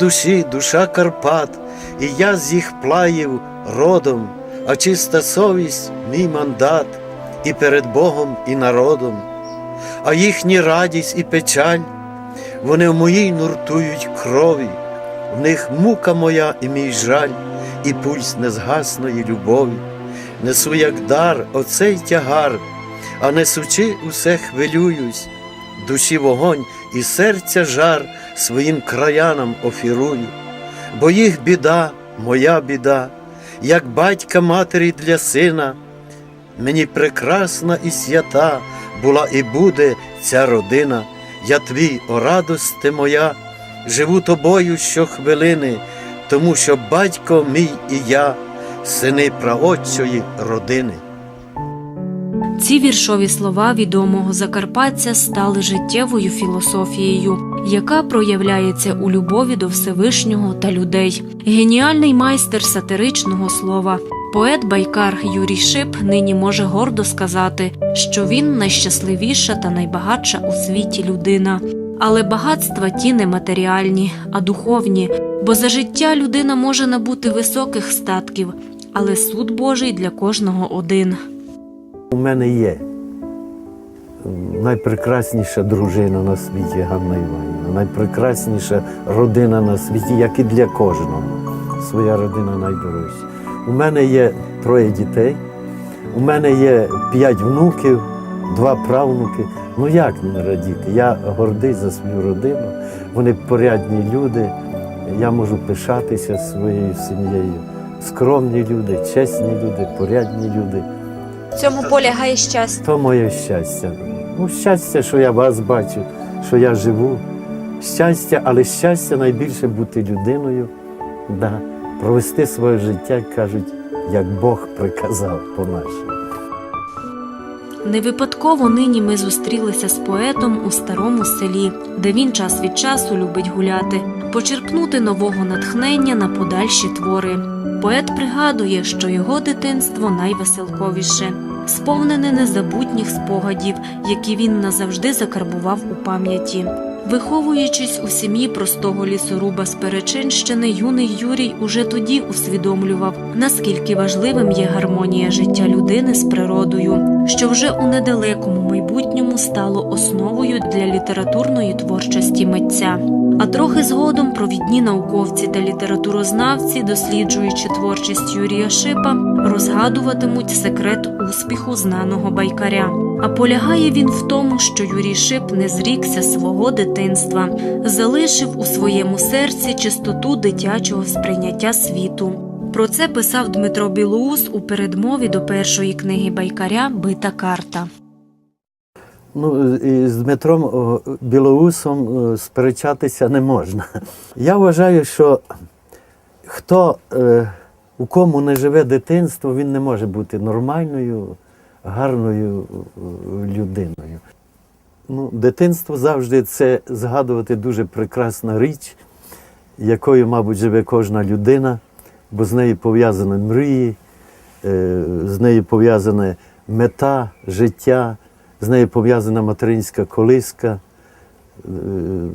душі душа Карпат, і я з їх плаїв родом, а чиста совість мій мандат і перед Богом, і народом, а їхні радість і печаль, вони в моїй нуртують крові, в них мука моя і мій жаль, і пульс незгасної любові. Несу як дар оцей тягар, а несучи усе хвилююсь, душі вогонь і серця жар своїм краянам офірую, бо їх біда, моя біда, як батька матері для сина, мені прекрасна і свята була і буде ця родина. Я твій, о радости моя, живу тобою щохвилини, тому що батько мій і я, сини праотчої родини. Ці віршові слова відомого закарпатця стали життєвою філософією, яка проявляється у любові до Всевишнього та людей. Геніальний майстер сатиричного слова. Поет байкар Юрій Шип нині може гордо сказати, що він найщасливіша та найбагатша у світі людина. Але багатства ті не матеріальні, а духовні, бо за життя людина може набути високих статків, але суд Божий для кожного один. У мене є найпрекрасніша дружина на світі Ганна Іванівна, найпрекрасніша родина на світі, як і для кожного. Своя родина найдорожча. У мене є троє дітей, у мене є п'ять внуків, два правнуки. Ну як не радіти? Я гордий за свою родину. Вони порядні люди. Я можу пишатися своєю сім'єю. Скромні люди, чесні люди, порядні люди. В цьому полягає щастя. То моє щастя. Ну, щастя, що я вас бачу, що я живу. Щастя, але щастя найбільше бути людиною, да, провести своє життя, як кажуть, як Бог приказав по-нашому. Не випадково нині ми зустрілися з поетом у старому селі, де він час від часу любить гуляти, почерпнути нового натхнення на подальші твори. Поет пригадує, що його дитинство найвеселковіше, сповнене незабутніх спогадів, які він назавжди закарбував у пам'яті. Виховуючись у сім'ї простого лісоруба з Перечинщини, юний Юрій уже тоді усвідомлював, наскільки важливим є гармонія життя людини з природою, що вже у недалекому майбутньому стало основою для літературної творчості митця. А трохи згодом провідні науковці та літературознавці, досліджуючи творчість Юрія Шипа, розгадуватимуть секрет успіху знаного байкаря. А полягає він в тому, що Юрій Шип не зрікся свого дитинства, залишив у своєму серці чистоту дитячого сприйняття світу. Про це писав Дмитро Білоус у передмові до першої книги байкаря Бита карта. Ну, з Дмитром Білоусом е, сперечатися не можна. Я вважаю, що хто е, у кому не живе дитинство, він не може бути нормальною, гарною е, людиною. Ну, дитинство завжди це згадувати дуже прекрасна річ, якою, мабуть, живе кожна людина, бо з нею пов'язані мрії, з нею пов'язана мета життя, з нею пов'язана материнська колиска, е,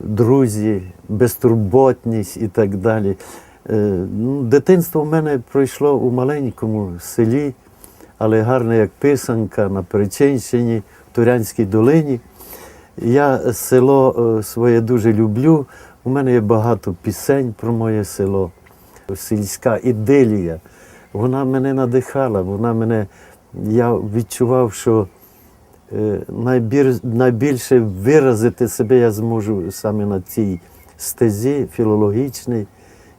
друзі, безтурботність і так далі. Е, ну, Дитинство в мене пройшло у маленькому селі, але гарне як писанка на Перечинщині, в Турянській долині. Я село е, своє дуже люблю. У мене є багато пісень про моє село. Сільська іделія. Вона мене надихала, вона мене, я відчував, що е, найбільше виразити себе я зможу саме на цій стезі філологічній.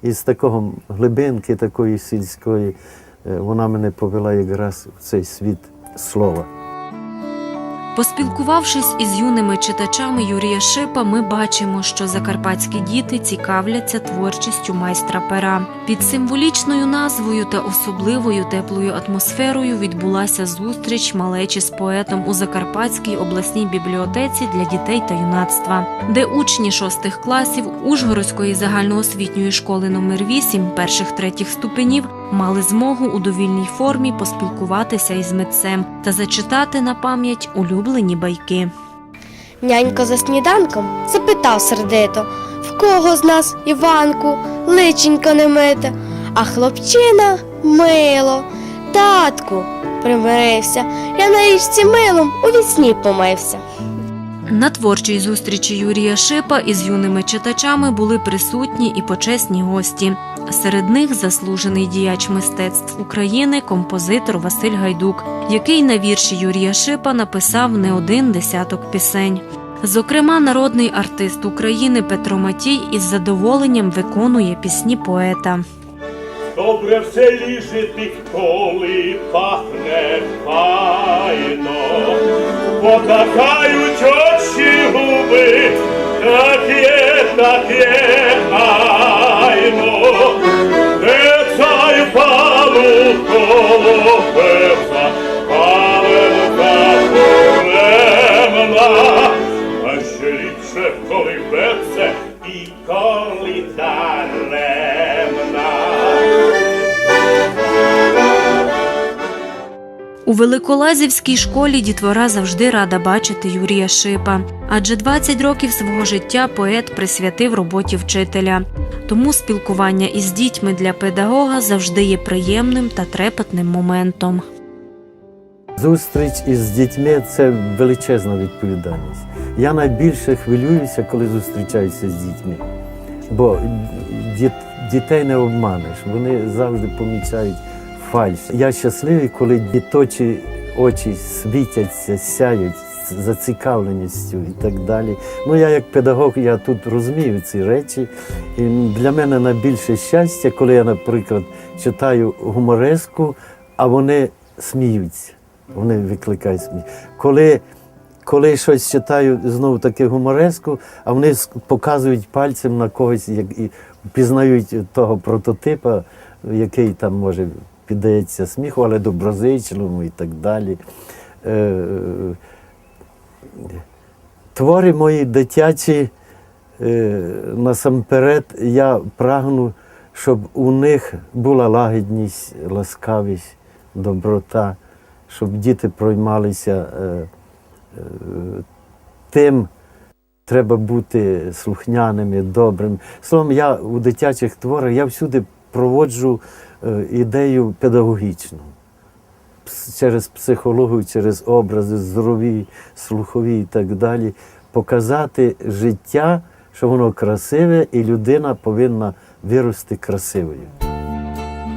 І з такого глибинки такої сільської е, вона мене повела якраз в цей світ слова. Поспілкувавшись із юними читачами Юрія Шипа, ми бачимо, що закарпатські діти цікавляться творчістю майстра пера. Під символічною назвою та особливою теплою атмосферою відбулася зустріч малечі з поетом у Закарпатській обласній бібліотеці для дітей та юнацтва, де учні шостих класів Ужгородської загальноосвітньої школи номер 8 перших третіх ступенів мали змогу у довільній формі поспілкуватися із митцем та зачитати на пам'ять улюблені байки. Нянько за сніданком запитав сердито, в кого з нас, Іванку, личенько не мите, а хлопчина мило. Татку, примирився, я на річці милом у вісні помився. На творчій зустрічі Юрія Шипа із юними читачами були присутні і почесні гості. Серед них заслужений діяч мистецтв України, композитор Василь Гайдук, який на вірші Юрія Шипа написав не один десяток пісень. Зокрема, народний артист України Петро Матій із задоволенням виконує пісні поета. Добре в селі коли пахне файно, потакають очі губи, так є, так є, айно, У Великолазівській школі дітвора завжди рада бачити Юрія Шипа, адже 20 років свого життя поет присвятив роботі вчителя. Тому спілкування із дітьми для педагога завжди є приємним та трепетним моментом. Зустріч із дітьми це величезна відповідальність. Я найбільше хвилююся, коли зустрічаюся з дітьми. Бо дітей не обманеш, вони завжди помічають фальш. Я щасливий, коли діточі очі світяться, сяють зацікавленістю і так далі. Ну, я як педагог, я тут розумію ці речі. І для мене найбільше щастя, коли я, наприклад, читаю гумореску, а вони сміються. Вони викликають сміх. Коли, коли щось читаю знову таки гумореску, а вони показують пальцем на когось як, і пізнають того прототипа, який там може піддається сміху, але доброзичливому і так далі. Е, Твори мої дитячі, е, насамперед, я прагну, щоб у них була лагідність, ласкавість, доброта, щоб діти проймалися е, е, тим, треба бути слухняними, добрим. Словом, я у дитячих творах я всюди проводжу е, ідею педагогічну через психологію, через образи, здорові, слухові і так далі, показати життя, що воно красиве, і людина повинна вирости красивою.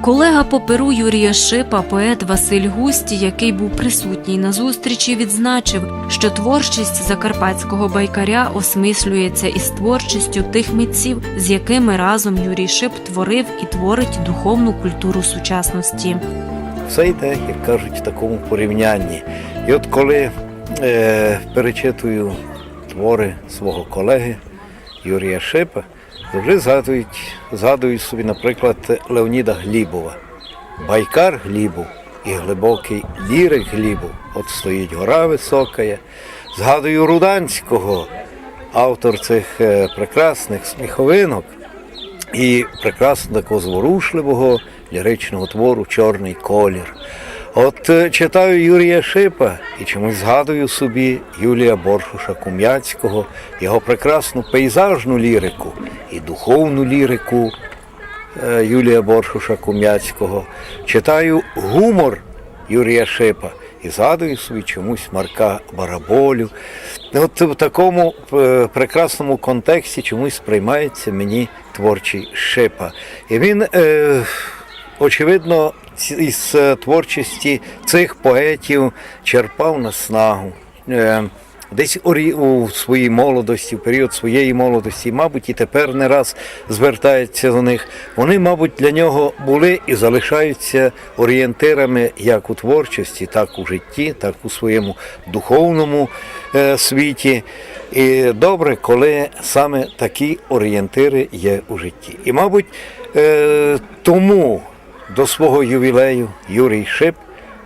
Колега по перу Юрія Шипа, поет Василь Густі, який був присутній на зустрічі, відзначив, що творчість закарпатського байкаря осмислюється із творчістю тих митців, з якими разом Юрій Шип творив і творить духовну культуру сучасності. все йде, як кажуть, в такому порівнянні. І от коли е, перечитую твори свого колеги Юрія Шипа, завжди згадують, згадую собі, наприклад, Леоніда Глібова. Байкар Глібов і глибокий лірик Глібов. От стоїть гора висока. Згадую Руданського, автор цих е, прекрасних сміховинок і прекрасно такого зворушливого ліричного твору Чорний колір. От е, читаю Юрія Шипа і чомусь згадую собі Юлія Боршуша Кум'яцького, його прекрасну пейзажну лірику і духовну лірику е, Юлія Боршуша Кум'яцького. Читаю гумор Юрія Шипа і згадую собі чомусь Марка Бараболю. От в такому е, прекрасному контексті чомусь сприймається мені творчий Шипа. І він, очевидно, із е, творчості цих поетів черпав наснагу. Е, Десь у своїй молодості, в період своєї молодості, мабуть, і тепер не раз звертається до них. Вони, мабуть, для нього були і залишаються орієнтирами як у творчості, так у житті, так у своєму духовному е, світі. І добре, коли саме такі орієнтири є у житті. І, мабуть, тому до свого ювілею Юрій Шип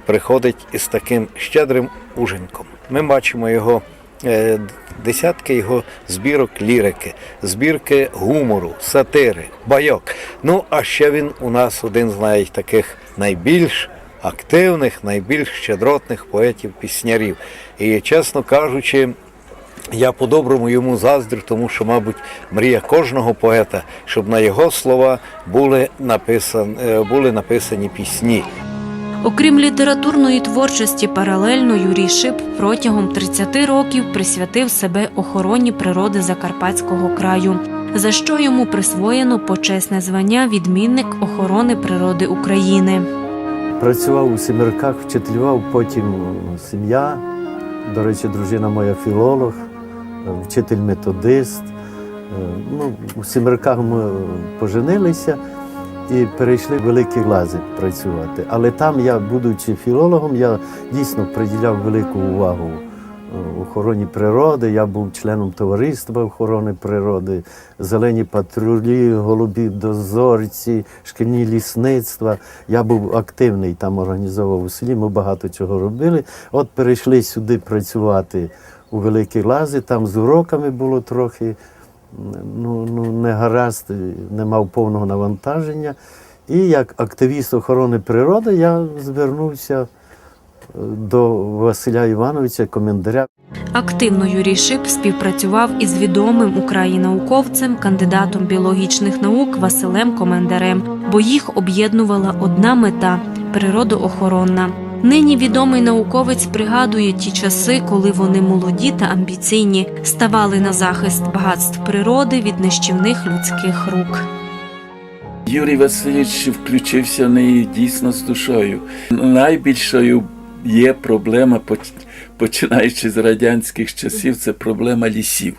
приходить із таким щедрим ужинком. Ми бачимо його е, десятки його збірок лірики, збірки гумору, сатири, байок. Ну, а ще він у нас один з таких найбільш активних, найбільш щедротних поетів-піснярів. І, чесно кажучи, Я по-доброму йому заздрю, тому що, мабуть, мрія кожного поета, щоб на його слова були написані, були написані пісні. Окрім літературної творчості, паралельно Юрій Шип протягом 30 років присвятив себе охороні природи Закарпатського краю, за що йому присвоєно почесне звання відмінник охорони природи України. Працював у Семерках, вчителював, потім е, сім'я. До речі, дружина моя філолог, е, вчитель методист. Е, Ну, у Семерках ми поженилися і перейшли в великі лази працювати. Але там я, будучи філологом, я дійсно приділяв велику увагу е, охороні природи. Я був членом товариства охорони природи, зелені патрулі, голубі дозорці, шкільні лісництва. Я був активний там, організовував у селі. Ми багато чого робили. От перейшли сюди працювати у великі лази. Там з уроками було трохи ну, ну, не гаразд, не мав повного навантаження. І як активіст охорони природи я звернувся е, до Василя Івановича, комендаря. Активно Юрій Шип співпрацював із відомим українауковцем, кандидатом біологічних наук Василем Комендарем, бо їх об'єднувала одна мета природоохоронна. Нині відомий науковець пригадує ті часи, коли вони молоді та амбіційні ставали на захист багатств природи від нищівних людських рук. Юрій Васильович включився в неї дійсно з душою. Найбільшою є проблема, починаючи з радянських часів, це проблема лісів.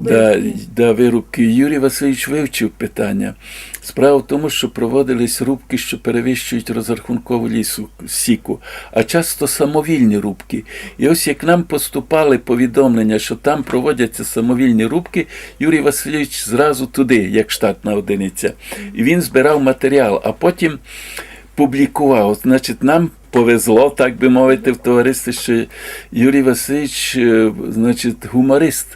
Да, да, вирубки. Юрій Васильович вивчив питання. Справа в тому, що проводились рубки, що перевищують розрахункову лісу сіку, а часто самовільні рубки. І ось як нам поступали повідомлення, що там проводяться самовільні рубки, Юрій Васильович зразу туди, як штатна одиниця. І він збирав матеріал, а потім публікував. Значить, нам повезло, так би мовити, в товаристві, що Юрій Васильович, е, значить, гуморист.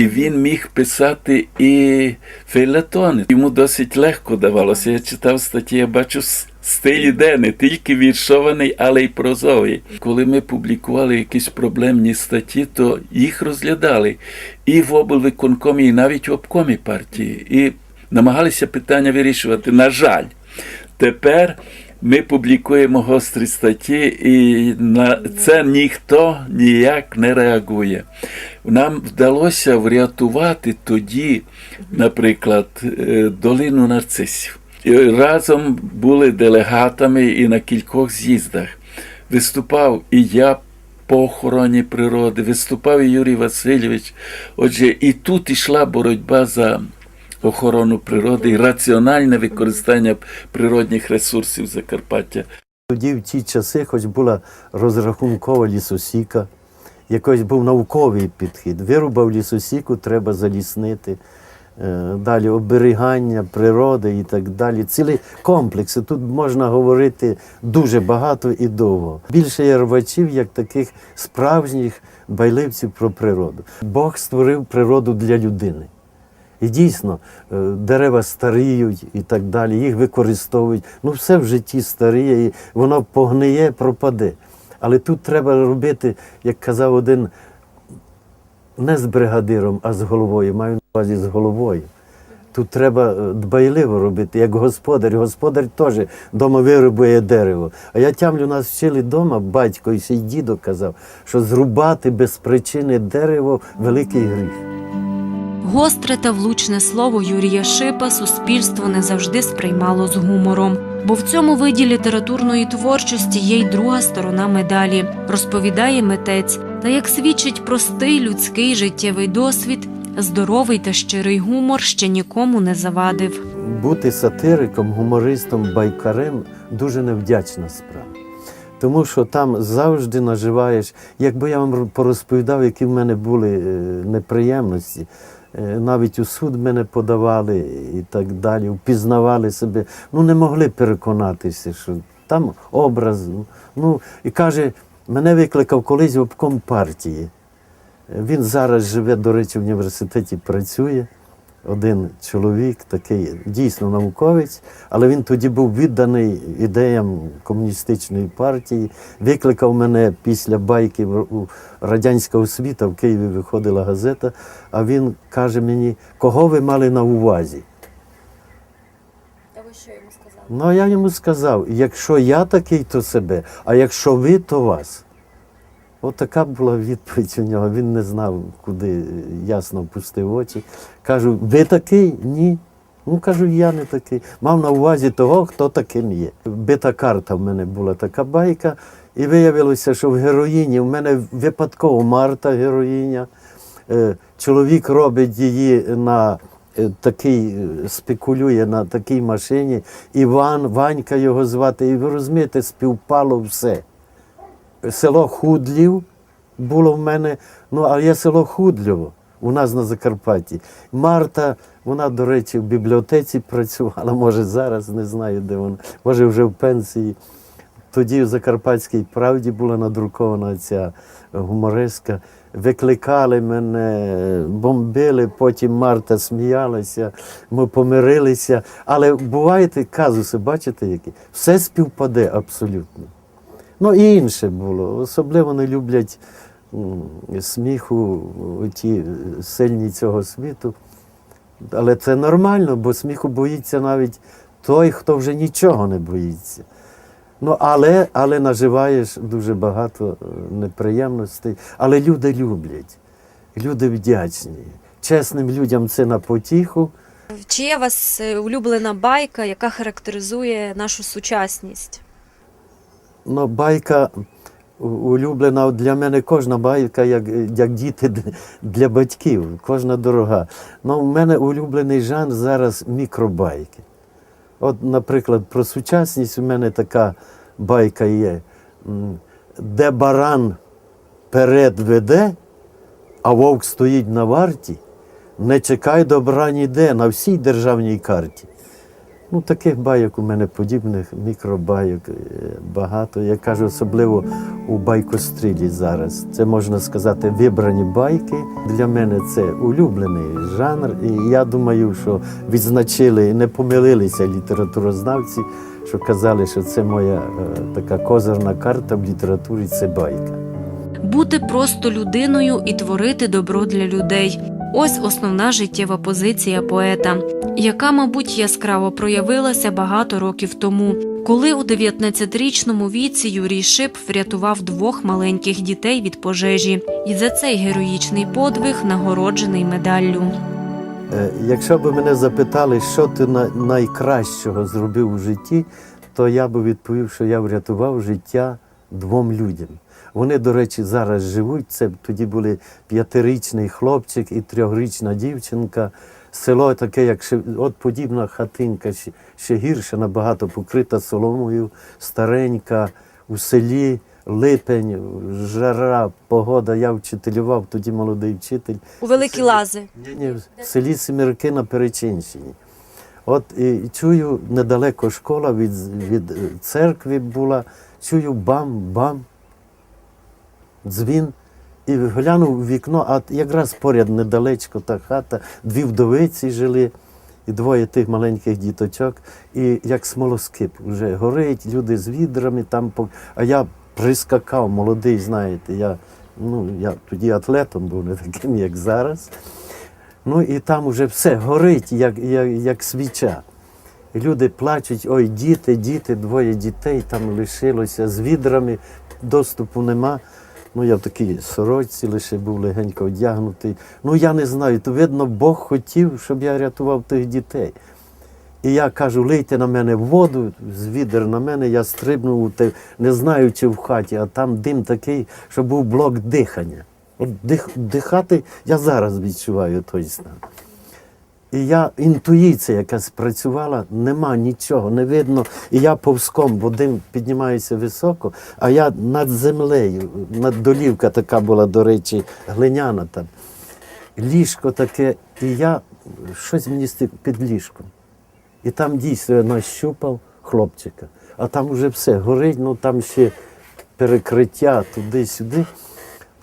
І він міг писати і фейлетони. Йому досить легко давалося. Я читав статті, я бачу стиль іде не тільки віршований, але й прозовий. Коли ми публікували якісь проблемні статті, то їх розглядали і в облвиконкомі, і навіть в обкомі партії. І намагалися питання вирішувати. На жаль, тепер ми публікуємо гострі статті, і на це ніхто ніяк не реагує. Нам вдалося врятувати тоді, наприклад, е, долину нарцисів. І Разом були делегатами і на кількох з'їздах. Виступав і я по охороні природи, виступав і Юрій Васильович. Отже, і тут йшла боротьба за охорону природи і раціональне використання природних ресурсів Закарпаття. Тоді в ті часи, хоч була розрахункова лісосіка, якийсь був науковий підхід. Вирубав лісосіку, треба заліснити. Е, Далі оберігання природи і так далі. Цілий комплекс. Тут можна говорити дуже багато і довго. Більше є рвачів, як таких справжніх байливців про природу. Бог створив природу для людини. І дійсно, е, дерева старіють і так далі, їх використовують. Ну, все в житті старіє, і воно погниє, пропаде. Але тут треба робити, як казав один, не з бригадиром, а з головою. Маю на увазі з головою. Тут треба е, дбайливо робити, як господар. Господар теж вдома вирубує дерево. А я тямлю, нас вчили вдома, батько і ще дідо казав, що зрубати без причини дерево великий гріх. Гостре та влучне слово Юрія Шипа суспільство не завжди сприймало з гумором. Бо в цьому виді літературної творчості є й друга сторона медалі, розповідає митець. Та як свідчить простий людський життєвий досвід, здоровий та щирий гумор ще нікому не завадив. бути сатириком, гумористом, байкарем дуже невдячна справа. Тому що там завжди наживаєш, якби я вам порозповідав, які в мене були е, неприємності. Е, Навіть у суд мене подавали і так далі, впізнавали себе. Ну не могли переконатися, що там образ. ну, Ну і каже, мене викликав колись обком партії. Він зараз живе, до речі, в університеті працює. Один чоловік, такий дійсно науковець, але він тоді був відданий ідеям комуністичної партії. Викликав мене після байки радянська освіта в Києві виходила газета. А він каже мені, кого ви мали на увазі? А ви що йому сказали? Ну, а я йому сказав, якщо я такий, то себе, а якщо ви, то вас. От така була відповідь у нього. Він не знав, куди ясно впустив очі. Кажу, ви такий? Ні. Ну, кажу, я не такий. Мав на увазі того, хто таким є. Бита карта в мене була така байка, і виявилося, що в героїні в мене випадково Марта героїня. Е, Чоловік робить її на е, такий, е, спекулює на такій машині. Іван, Ванька його звати. І ви розумієте, співпало все. Село Худлів було в мене, ну, а є село Худльово у нас на Закарпатті. Марта, вона, до речі, в бібліотеці працювала, може зараз, не знаю, де вона, може вже в пенсії. Тоді в Закарпатській правді була надрукована ця гумореска. Викликали мене, бомбили, потім Марта сміялася, ми помирилися. Але буваєте казуси, бачите, які? Все співпаде абсолютно. Ну і інше було. Особливо не люблять сміху ті сильні цього світу. Але це нормально, бо сміху боїться навіть той, хто вже нічого не боїться. Ну, але, але наживаєш дуже багато е, неприємностей. Але люди люблять, люди вдячні. Чесним людям це на потіху. Чи є у вас е, улюблена байка, яка характеризує нашу сучасність? Ну, байка улюблена для мене кожна байка, як, як діти для батьків, кожна дорога. Ну, в мене улюблений жанр зараз мікробайки. От, наприклад, про сучасність у мене така байка є, де баран перед веде, а вовк стоїть на варті, не чекай добра ніде на всій державній карті. Ну, таких байок у мене подібних мікробайок е, багато. Я кажу, особливо у байкострілі зараз. Це можна сказати вибрані байки. Для мене це улюблений жанр. І я думаю, що відзначили і не помилилися літературознавці, що казали, що це моя е, така козирна карта в літературі це байка. бути просто людиною і творити добро для людей. Ось основна життєва позиція поета, яка, мабуть, яскраво проявилася багато років тому, коли у 19-річному віці Юрій Шип врятував двох маленьких дітей від пожежі, і за цей героїчний подвиг нагороджений медаллю. Е, Якщо б мене запитали, що ти на- найкращого зробив у житті, то я би відповів, що я врятував життя двом людям. Вони, до речі, зараз живуть. Це тоді були п'ятирічний хлопчик і трьохрічна дівчинка. Село таке, як ще, от подібна хатинка, ще, ще гірше, набагато покрита соломою, старенька, у селі, липень, жара, погода. Я вчителював, тоді молодий вчитель. У великі лази. Ні, в селі Семірки на Перечинщині. От і чую недалеко школа від, від е, церкви була, чую бам-бам, дзвін. І глянув у вікно, а якраз поряд недалечко та хата, дві вдовиці жили, і двоє тих маленьких діточок. І як смолоскип вже горить, люди з відрами там. А я прискакав, молодий, знаєте, я, ну, я тоді атлетом був, не таким, як зараз. Ну і там уже все горить, як, як, як свіча. Люди плачуть, ой, діти, діти, двоє дітей там лишилося з відрами, доступу нема. Ну, я в такій сорочці лише був легенько одягнутий. Ну, я не знаю, то видно, Бог хотів, щоб я рятував тих дітей. І я кажу, лийте на мене воду, з відер на мене, я стрибнув, не знаю, чи в хаті, а там дим такий, що був блок дихання. От дих, дихати я зараз відчуваю той стан. І я інтуїція, яка спрацювала, нема нічого, не видно. І я повзком, бо дим піднімається високо, а я над землею, над долівка така була, до речі, глиняна там. Ліжко таке, і я щось мені під ліжком. І там дійсно я нащупав хлопчика. А там вже все горить, ну там ще перекриття туди-сюди.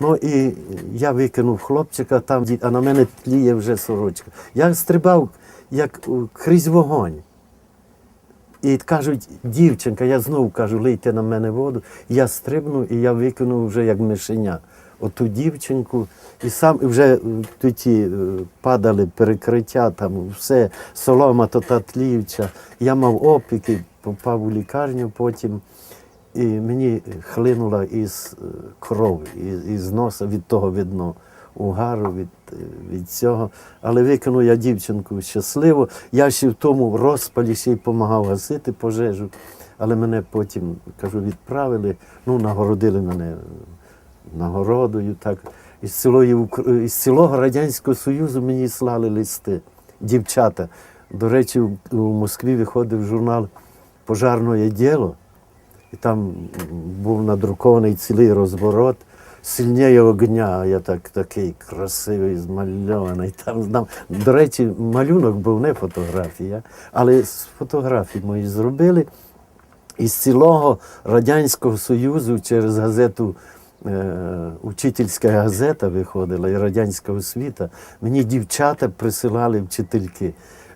Ну і я викинув хлопчика там, а на мене тліє вже сорочка. Я стрибав як крізь вогонь. І кажуть, дівчинка, я знову кажу, лийте на мене воду. Я стрибнув і я викинув вже як мишеня. Оту дівчинку, і сам і вже е, тоді е, падали перекриття, там все, солома то та тлівча. Я мав опіки, попав у лікарню потім. І мені хлинула із е, кров, із, носа від того видно угару, від, е, від цього. Але викинув я дівчинку щасливо. Я ще в тому розпалі ще й допомагав гасити пожежу. Але мене потім, кажу, відправили, ну, нагородили мене нагородою. Так. Із, цілої, із цілого Радянського Союзу мені слали листи, дівчата. До речі, у Москві виходив журнал Пожарне діло. І там був надрукований цілий розворот. Сильніє огня, я так такий красивий, змальований. Там, там, до речі, малюнок був не фотографія, але з фотографій мої зробили. Із цілого Радянського Союзу через газету е, Учительська газета виходила і Радянська освіта. Мені дівчата присилали вчительки.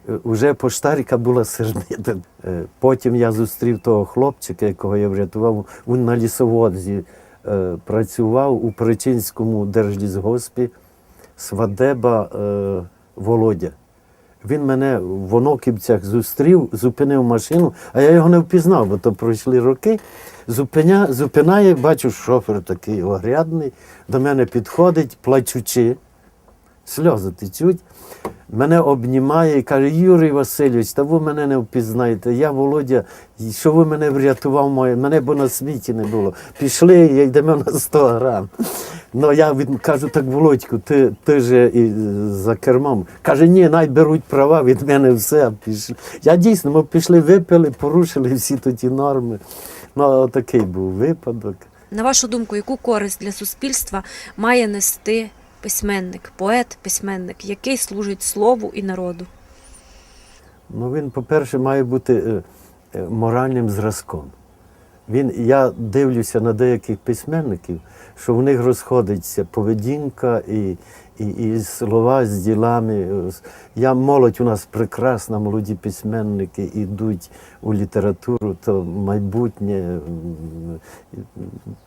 Е, Уже поштарка була сердита. Е, Потім я зустрів того хлопчика, якого я врятував. Він на лісоводзі е, працював у Причинському держлісгоспі Свадеба е, Володя. Він мене в Оноківцях зустрів, зупинив машину, а я його не впізнав, бо то пройшли роки. Зупиня, зупинає, бачу, шофер такий огрядний, до мене підходить, плачучи, сльози течуть. Мене обнімає і каже, Юрій Васильович, та ви мене не впізнаєте. Я Володя, що ви мене врятував, моє, мене бо на світі не було. Пішли, і йдемо на 100 грам. Ну я від, кажу, так, Володьку, ти, ти же і за кермом. Каже, ні, най беруть права, від мене все. Пішли. Я дійсно, ми пішли, випили, порушили всі ті норми. Ну, такий був випадок. На вашу думку, яку користь для суспільства має нести письменник, поет, письменник, який служить слову і народу? Ну, він, по-перше, має бути е, е, моральним зразком. Він, я дивлюся на деяких письменників, що в них розходиться поведінка і, і, і слова з ділами. Я молодь у нас прекрасна, молоді письменники йдуть у літературу, то майбутнє.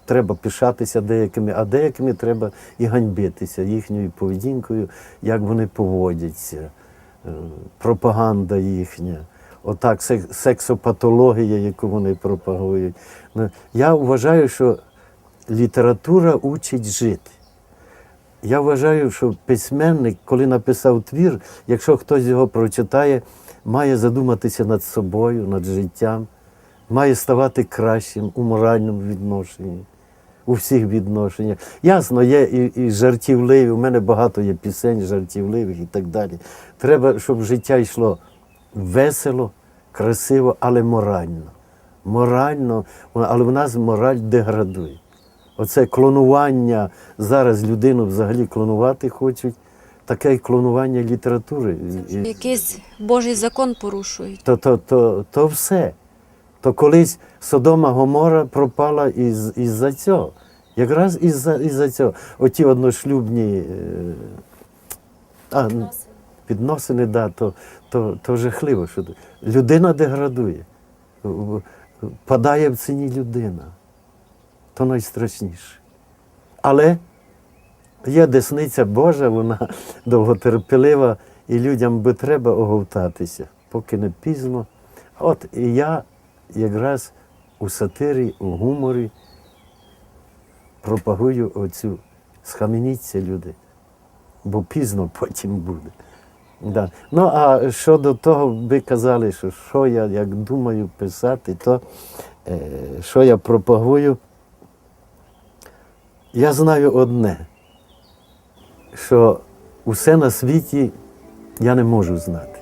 Треба пишатися деякими, а деякими треба і ганьбитися їхньою поведінкою, як вони поводяться е, пропаганда їхня, отак сексопатологія, яку вони пропагують. Ну, Я вважаю, що література учить жити. Я вважаю, що письменник, коли написав твір, якщо хтось його прочитає, має задуматися над собою, над життям, має ставати кращим у моральному відношенні, у всіх відношеннях. Ясно, є і, і жартівливі, у мене багато є пісень жартівливих і так далі. Треба, щоб життя йшло весело, красиво, але морально. Морально, але в нас мораль деградує. Оце клонування, зараз людину взагалі клонувати хочуть, таке клонування літератури. Якийсь Божий закон порушують. то, то, то, то все. То колись Содома Гомора пропала із, із-за цього. Якраз із-за, із-за цього. Оті одношлюбні е, а, підносини, да, то, то, то жахливо. Що людина деградує, падає в ціні людина. То найстрашніше. Але є десниця Божа, вона довготерпелива, і людям би треба оговтатися, поки не пізно. От і я якраз у сатирі, у гуморі пропагую оцю схаменіться люди, бо пізно потім буде. Да. Ну, а щодо того, ви казали, що, що я як думаю писати, то е, що я пропагую, я знаю одне, що усе на світі я не можу знати.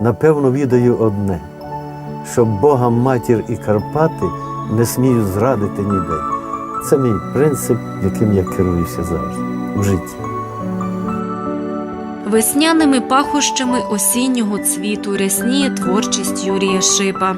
Напевно, відаю одне, що Бога, матір і Карпати не смію зрадити ніде. Це мій принцип, яким я керуюся завжди в житті. Весняними пахощами осіннього цвіту рясніє творчість Юрія Шипа.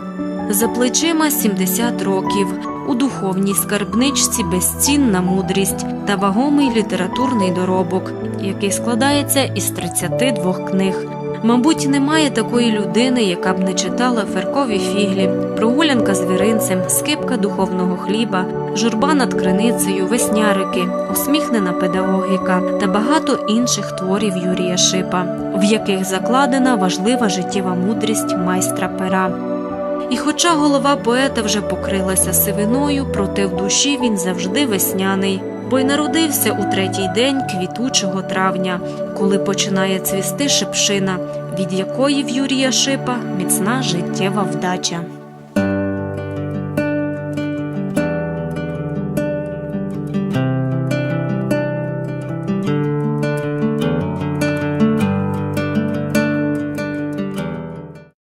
За плечима 70 років. У духовній скарбничці безцінна мудрість та вагомий літературний доробок, який складається із 32 книг. Мабуть, немає такої людини, яка б не читала феркові фіглі, прогулянка звіринцем, скипка духовного хліба, журба над криницею, веснярики, усміхнена педагогіка та багато інших творів Юрія Шипа, в яких закладена важлива життєва мудрість майстра пера. І хоча голова поета вже покрилася сивиною, проте в душі він завжди весняний, бо й народився у третій день квітучого травня, коли починає цвісти шипшина, від якої в Юрія Шипа міцна життєва вдача.